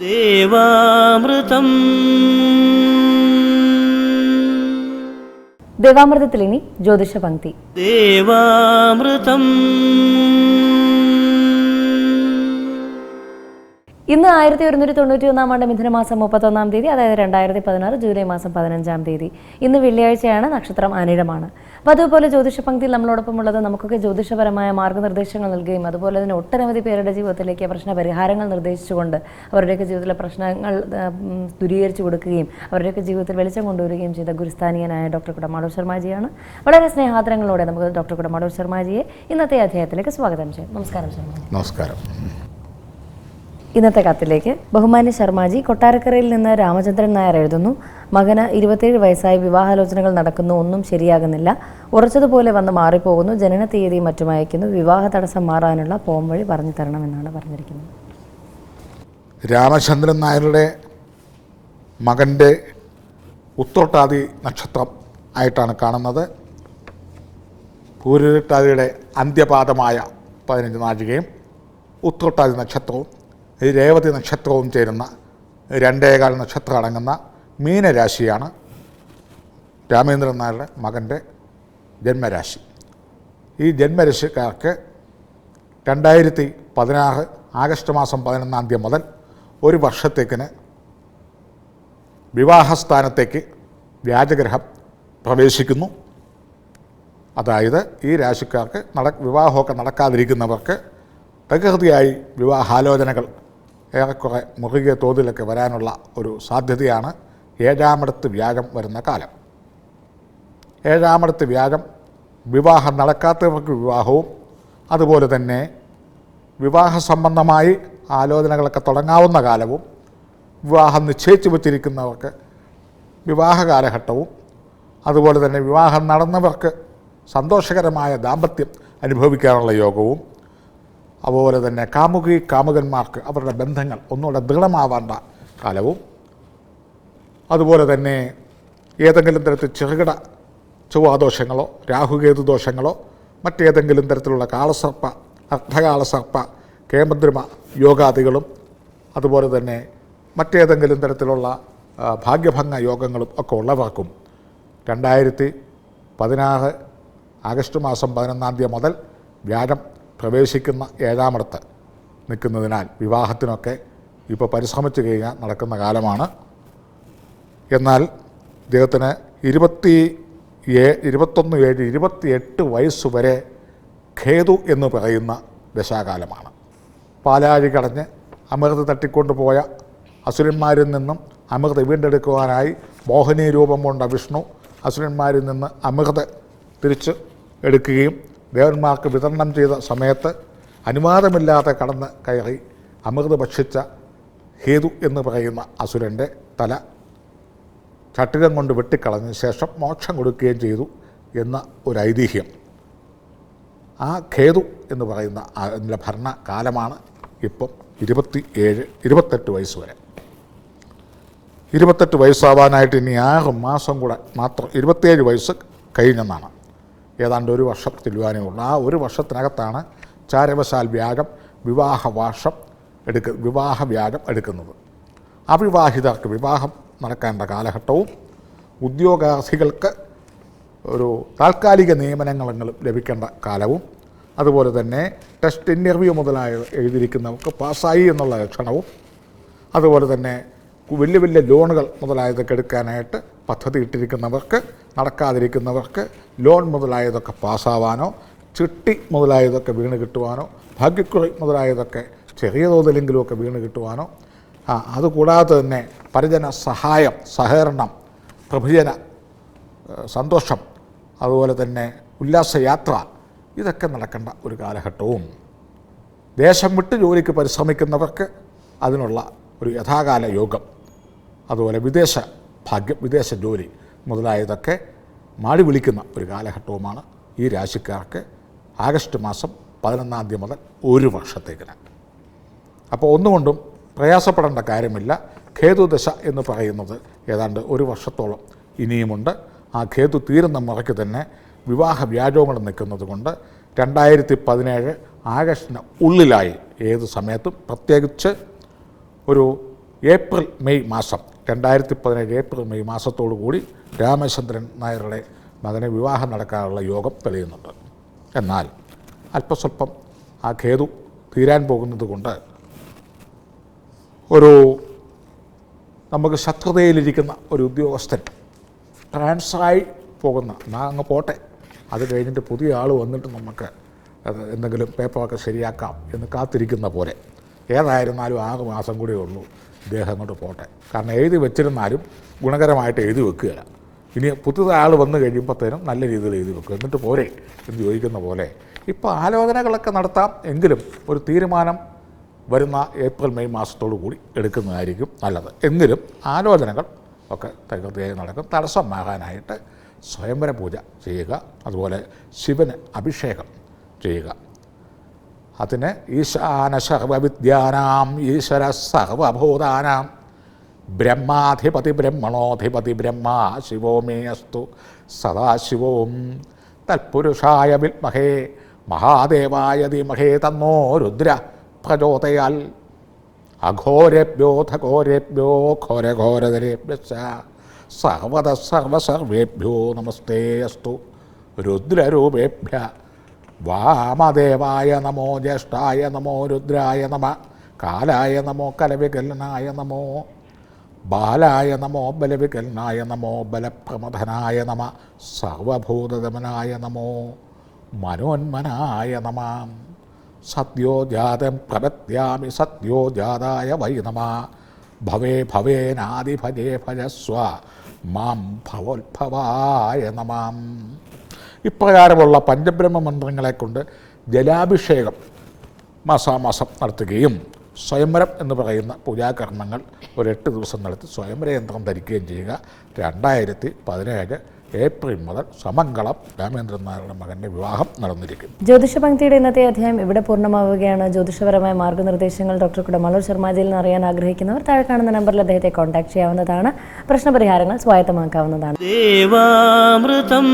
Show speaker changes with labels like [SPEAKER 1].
[SPEAKER 1] ദേവാമൃതം
[SPEAKER 2] ദേവാമൃതത്തിൽ ഇനി ജ്യോതിഷ പങ്ക്തി
[SPEAKER 1] ദേവാമൃതം
[SPEAKER 2] ഇന്ന് ആയിരത്തി ഒരുന്നൂറ്റി തൊണ്ണൂറ്റി ഒന്നാം ആണ്ട് മിഥുനമാസം മുപ്പത്തൊന്നാം തീയതി അതായത് രണ്ടായിരത്തി പതിനാറ് ജൂലൈ മാസം പതിനഞ്ചാം തീയതി. ഇന്ന് വെള്ളിയാഴ്ചയാണ് നക്ഷത്രം അനിഴമാണ്. അപ്പോൾ അതുപോലെ ജ്യോതിഷ പങ്ക്തിയിൽ നമ്മളോടൊപ്പം ഉള്ളത് നമുക്കൊക്കെ ജ്യോതിഷപരമായ മാർഗനിർദ്ദേശങ്ങൾ നൽകുകയും അതുപോലെ തന്നെ ഒട്ടനവധി പേരുടെ ജീവിതത്തിലേക്ക് പ്രശ്ന പരിഹാരങ്ങൾ നിർദ്ദേശിച്ചുകൊണ്ട് അവരുടെയൊക്കെ ജീവിതത്തിലെ പ്രശ്നങ്ങൾ ദുരീകരിച്ചു കൊടുക്കുകയും അവരുടെയൊക്കെ ജീവിതത്തിൽ വെളിച്ചം കൊണ്ടുവരികയും ചെയ്ത ഗുരുസ്ഥാനീയനായ ഡോക്ടർ കുടമാടൂർ ശർമാജിയാണ് വളരെ സ്നേഹാദരങ്ങളോടെ നമുക്ക് ഡോക്ടർ കുടമാടൂർ ശർമാജിയെ ഇന്നത്തെ അധ്യായത്തിലേക്ക് സ്വാഗതം ചെയ്യാം. നമസ്കാരം ശർമാജി
[SPEAKER 3] നമസ്കാരം.
[SPEAKER 2] ഇന്നത്തെ കത്തിലേക്ക് ബഹുമാന്യ ശർമാജി കൊട്ടാരക്കരയിൽ നിന്ന് രാമചന്ദ്രൻ നായർ എഴുതുന്നു. മകന് ഇരുപത്തിയേഴ് വയസ്സായി വിവാഹാലോചനകൾ നടക്കുന്നു. ഒന്നും ശരിയാകുന്നില്ല. ഉറച്ചതുപോലെ വന്ന് മാറിപ്പോകുന്നു. ജനന തീയതി മറ്റും അയക്കുന്നു. വിവാഹ തടസ്സം മാറാനുള്ള പോം വഴി പറഞ്ഞു തരണമെന്നാണ് പറഞ്ഞിരിക്കുന്നത്.
[SPEAKER 3] രാമചന്ദ്രൻ നായരുടെ മകന്റെ ഉത്തോട്ടാദി നക്ഷത്രം ആയിട്ടാണ് കാണുന്നത്. പൂരിട്ടാതിയുടെ അന്ത്യപാദമായ പതിനഞ്ച് നാഴികയും ഉത്തോട്ടാദി നക്ഷത്രവും ഈ രേവതി നക്ഷത്രവും ചേരുന്ന രണ്ടേകാൽ നക്ഷത്രം അടങ്ങുന്ന മീനരാശിയാണ് രാമേന്ദ്രൻ നായരുടെ മകന്റെ ജന്മരാശി. ഈ ജന്മരാശിക്കാർക്ക് രണ്ടായിരത്തി പതിനാറ് ആഗസ്റ്റ് മാസം പതിനൊന്നാം തീയതി മുതൽ ഒരു വർഷത്തേക്കിന് വിവാഹസ്ഥാനത്തേക്ക് വ്യാജഗ്രഹം പ്രവേശിക്കുന്നു. അതായത് ഈ രാശിക്കാർക്ക് നട വിവാഹമൊക്കെ നടക്കാതിരിക്കുന്നവർക്ക് പ്രകൃതിയായി വിവാഹാലോചനകൾ ഏറെക്കുറെ മുറുകിയ തോതിലൊക്കെ വരാനുള്ള ഒരു സാധ്യതയാണ് ഏഴാമിടത്ത് വ്യാഴം വരുന്ന കാലം. ഏഴാമിടത്ത് വ്യാഴം വിവാഹം നടക്കാത്തവർക്ക് വിവാഹവും അതുപോലെ തന്നെ വിവാഹ സംബന്ധമായി ആലോചനകളൊക്കെ തുടങ്ങാവുന്ന കാലവും വിവാഹം നിശ്ചയിച്ചു വച്ചിരിക്കുന്നവർക്ക് വിവാഹ കാലഘട്ടവും അതുപോലെ തന്നെ വിവാഹം നടന്നവർക്ക് സന്തോഷകരമായ ദാമ്പത്യം അനുഭവിക്കാനുള്ള യോഗവും അതുപോലെ തന്നെ കാമുകി കാമുകന്മാർക്ക് അവരുടെ ബന്ധങ്ങൾ ഒന്നുകൂടെ ദൃഢമാവേണ്ട കാലവും. അതുപോലെ തന്നെ ഏതെങ്കിലും തരത്തിൽ ചെറുകിട ചൊവ്വാദോഷങ്ങളോ രാഹുകേതു ദോഷങ്ങളോ മറ്റേതെങ്കിലും തരത്തിലുള്ള കാളസർപ്പ അർദ്ധകാളസർപ്പ കേമദ്രിമ യോഗാദികളും അതുപോലെ തന്നെ മറ്റേതെങ്കിലും തരത്തിലുള്ള ഭാഗ്യഭംഗ യോഗങ്ങളും ഒക്കെ ഉള്ളവർക്കും രണ്ടായിരത്തി പതിനാറ് ആഗസ്റ്റ് മാസം പതിനൊന്നാം തീയതി മുതൽ വ്യാഴം പ്രവേശിക്കുന്ന ഏഴാമിടത്ത് നിൽക്കുന്നതിനാൽ വിവാഹത്തിനൊക്കെ ഇപ്പോൾ പരിശ്രമിച്ചു കഴിഞ്ഞാൽ നടക്കുന്ന കാലമാണ്. എന്നാൽ ഇദ്ദേഹത്തിന് ഇരുപത്തി ഏ ഇരുപത്തൊന്ന് ഏഴ് ഇരുപത്തിയെട്ട് വയസ്സ് വരെ ഖേതു എന്ന് പറയുന്ന ദശാകാലമാണ്. പാലാഴി കടഞ്ഞ് അമൃത് തട്ടിക്കൊണ്ടുപോയ അസുരന്മാരിൽ നിന്നും അമൃത് വീണ്ടെടുക്കുവാനായി മോഹിനി രൂപം കൊണ്ട വിഷ്ണു അസുരന്മാരിൽ നിന്ന് അമൃത് തിരിച്ച് എടുക്കുകയും ദേവന്മാർക്ക് വിതരണം ചെയ്ത സമയത്ത് അനുവാദമില്ലാതെ കടന്ന് കയറി അമൃത് ഭക്ഷിച്ച ഹേതു എന്ന് പറയുന്ന അസുരന്റെ തല ചട്ടികം കൊണ്ട് വെട്ടിക്കളഞ്ഞ ശേഷം മോക്ഷം കൊടുക്കുകയും ചെയ്തു എന്ന ഒരു ഐതിഹ്യം. ആ ഖേതു എന്ന് പറയുന്ന അതിന്റെ ഭരണകാലമാണ് ഇപ്പം ഇരുപത്തി ഏഴ് ഇരുപത്തെട്ട് വയസ്സ് വരെ. ഇരുപത്തെട്ട് വയസ്സാവാനായിട്ട് ഇനി ആറ് മാസം കൂടെ മാത്രം ഇരുപത്തിയേഴ് വയസ്സ് കഴിഞ്ഞെന്നാണ്. ഏതാണ്ട് ഒരു വർഷം തിരുവാനേ ഉള്ളൂ. ആ ഒരു വർഷത്തിനകത്താണ് ചാരവശാൽ വ്യാഴം വിവാഹവാഷം എടുക്ക വിവാഹ വ്യാഗം എടുക്കുന്നത്. അവിവാഹിതർക്ക് വിവാഹം നടക്കേണ്ട കാലഘട്ടവും ഉദ്യോഗാർത്ഥികൾക്ക് ഒരു താൽക്കാലിക നിയമനങ്ങളും ലഭിക്കേണ്ട കാലവും അതുപോലെ തന്നെ ടെസ്റ്റ് ഇന്റർവ്യൂ മുതലായ എഴുതിയിരിക്കുന്നവർക്ക് പാസ്സായി എന്നുള്ള ലക്ഷണവും അതുപോലെ തന്നെ വലിയ വലിയ ലോണുകൾ മുതലായതൊക്കെ എടുക്കാനായിട്ട് പദ്ധതി ഇട്ടിരിക്കുന്നവർക്ക് നടക്കാതിരിക്കുന്നവർക്ക് ലോൺ മുതലായതൊക്കെ പാസ്സാവാനോ ചിട്ടി മുതലായതൊക്കെ വീണ് കിട്ടുവാനോ ഭാഗ്യക്കുറി മുതലായതൊക്കെ ചെറിയ തോതിലെങ്കിലുമൊക്കെ വീണ് കിട്ടുവാനോ ആ അതുകൂടാതെ തന്നെ പരിജന സഹായം സഹകരണം പ്രഭുജന സന്തോഷം അതുപോലെ തന്നെ ഉല്ലാസയാത്ര ഇതൊക്കെ നടക്കേണ്ട ഒരു കാലഘട്ടവും. ദേശം വിട്ട് ജോലിക്ക് പരിശ്രമിക്കുന്നവർക്ക് അതിനുള്ള ഒരു യഥാകാല യോഗം. അതുപോലെ വിദേശ ഭാഗ്യം വിദേശ ജോലി മുതലായതൊക്കെ മാടി വിളിക്കുന്ന ഒരു കാലഘട്ടവുമാണ് ഈ രാശിക്കാർക്ക് ആഗസ്റ്റ് മാസം പതിനൊന്നാം തീയതി മുതൽ ഒരു വർഷത്തേക്കിന്. അപ്പോൾ ഒന്നുകൊണ്ടും പ്രയാസപ്പെടേണ്ട കാര്യമില്ല. ഖേതുദശ എന്ന് പറയുന്നത് ഏതാണ്ട് ഒരു വർഷത്തോളം ഇനിയുമുണ്ട്. ആ ഖേതു തീരുന്ന മുറയ്ക്ക് തന്നെ വിവാഹ വ്യാജോങ്ങൾ നിൽക്കുന്നത് കൊണ്ട് രണ്ടായിരത്തി പതിനേഴ് ആഗസ്റ്റിന് ഉള്ളിലായി ഏത് സമയത്തും പ്രത്യേകിച്ച് ഒരു ഏപ്രിൽ മെയ് മാസം രണ്ടായിരത്തി പതിനേഴ് ഏപ്രിൽ മെയ് മാസത്തോടു കൂടി രാമചന്ദ്രൻ നായരുടെ മകനെ വിവാഹം നടക്കാനുള്ള യോഗം തെളിയുന്നുണ്ട്. എന്നാൽ അല്പസ്വല്പം ആ ഖേദു തീരാൻ പോകുന്നത് കൊണ്ട് ഒരു നമുക്ക് ശത്രുതയിലിരിക്കുന്ന ഒരു ഉദ്യോഗസ്ഥൻ ട്രാൻസായി പോകുന്ന എന്നാൽ അങ്ങ് പോട്ടെ അത് കഴിഞ്ഞിട്ട് പുതിയ ആൾ വന്നിട്ട് നമുക്ക് എന്തെങ്കിലും പേപ്പറൊക്കെ ശരിയാക്കാം എന്ന് കാത്തിരിക്കുന്ന പോലെ. ഏതായിരുന്നാലും ആറ് മാസം കൂടിയേ ഉള്ളൂ. ഇദ്ദേഹം അങ്ങോട്ട് പോട്ടെ. കാരണം എഴുതി വെച്ചിരുന്നാലും ഗുണകരമായിട്ട് എഴുതി വെക്കുക. ഇനി പുതുതായ ആൾ വന്നു കഴിയുമ്പോഴത്തേനും നല്ല രീതിയിൽ എഴുതി വെക്കുക. എന്നിട്ട് പോരെ എന്ന് ചോദിക്കുന്ന പോലെ ഇപ്പോൾ ആലോചനകളൊക്കെ നടത്താം എങ്കിലും ഒരു തീരുമാനം വരുന്ന ഏപ്രിൽ മെയ് മാസത്തോടു കൂടി എടുക്കുന്നതായിരിക്കും നല്ലത്. എങ്കിലും ആലോചനകൾ ഒക്കെ തകൃതിയായി നടക്കും. തടസ്സമാകാനായിട്ട് സ്വയംവര പൂജ ചെയ്യുക. അതുപോലെ ശിവന് അഭിഷേകം ചെയ്യുക. അതിന് ഈശാന സർവവിദ്യാനാം ഈശ്വര സർവഭൂതാനാം ബ്രഹ്മാധിപതി ബ്രഹ്മണോധിപതി ബ്രഹ്മ ശിവോ മേ അസ്തു സദാശിവോം തൽപുരുഷായ വിത്മഹേ മഹാദേവായ ധീമഹേ തന്നോ രുദ്ര പ്രചോദയാൽ. അഘോരേഭ്യോ ഘോരേഭ്യോ ഘോരഘോരതരേഭ്യശ്ച സർവത സർവസർവേഭ്യോ നമസ്തേ അസ്തു രുദ്രരൂപേഭ്യ. വാമദേവായ നമോ ജ്യേഷ്ഠായ നമോ രുദ്രായ നമ കാലായ നമോ കലവികലനായ നമോ ബാലായ നമോ ബലവികലനായ നമോ ബലപ്രമഥനായ നമ സർവഭൂതദമനായ നമോ മനോന്മനായ നമ സത്യോ ജാതം പ്രപത്യാമി സത്യോ ജാതായ വൈ നമ ഭവേ ഭവേനാദിഭജേ ഭജസ്വ മാം ഭവോത്ഭവായ നമാം. ഇപ്രകാരമുള്ള പഞ്ചബ്രഹ്മ മന്ത്രങ്ങളെ കൊണ്ട് ജലാഭിഷേകം മാസാമാസം നടത്തുകയും സ്വയംവരം എന്ന് പറയുന്ന പൂജാകർമ്മങ്ങൾ ഒരു എട്ട് ദിവസം നടത്തി സ്വയംവര യന്ത്രം ധരിക്കുകയും ചെയ്യുക. രണ്ടായിരത്തി പതിനേഴ് ഏപ്രിൽ മുതൽ സമംഗളം രാമേന്ദ്രൻ നായരുടെ മകന്റെ വിവാഹം നടന്നിരിക്കും.
[SPEAKER 2] ജ്യോതിഷ പങ്ക്തിയുടെ ഇന്നത്തെ അധ്യായം ഇവിടെ പൂർണമാവുകയാണ്. ജ്യോതിഷപരമായ മാർഗനിർദ്ദേശങ്ങൾ ഡോക്ടർ കുടമാളൂർ ശർമാജിയിൽ നിന്ന് അറിയാൻ ആഗ്രഹിക്കുന്നവർ താഴെ കാണുന്ന നമ്പറിൽ അദ്ദേഹത്തെ കോൺടാക്ട് ചെയ്യാവുന്നതാണ്. പ്രശ്നപരിഹാരങ്ങൾ സ്വായത്തമാക്കാവുന്നതാണ്.
[SPEAKER 1] ദേവാമൃതം.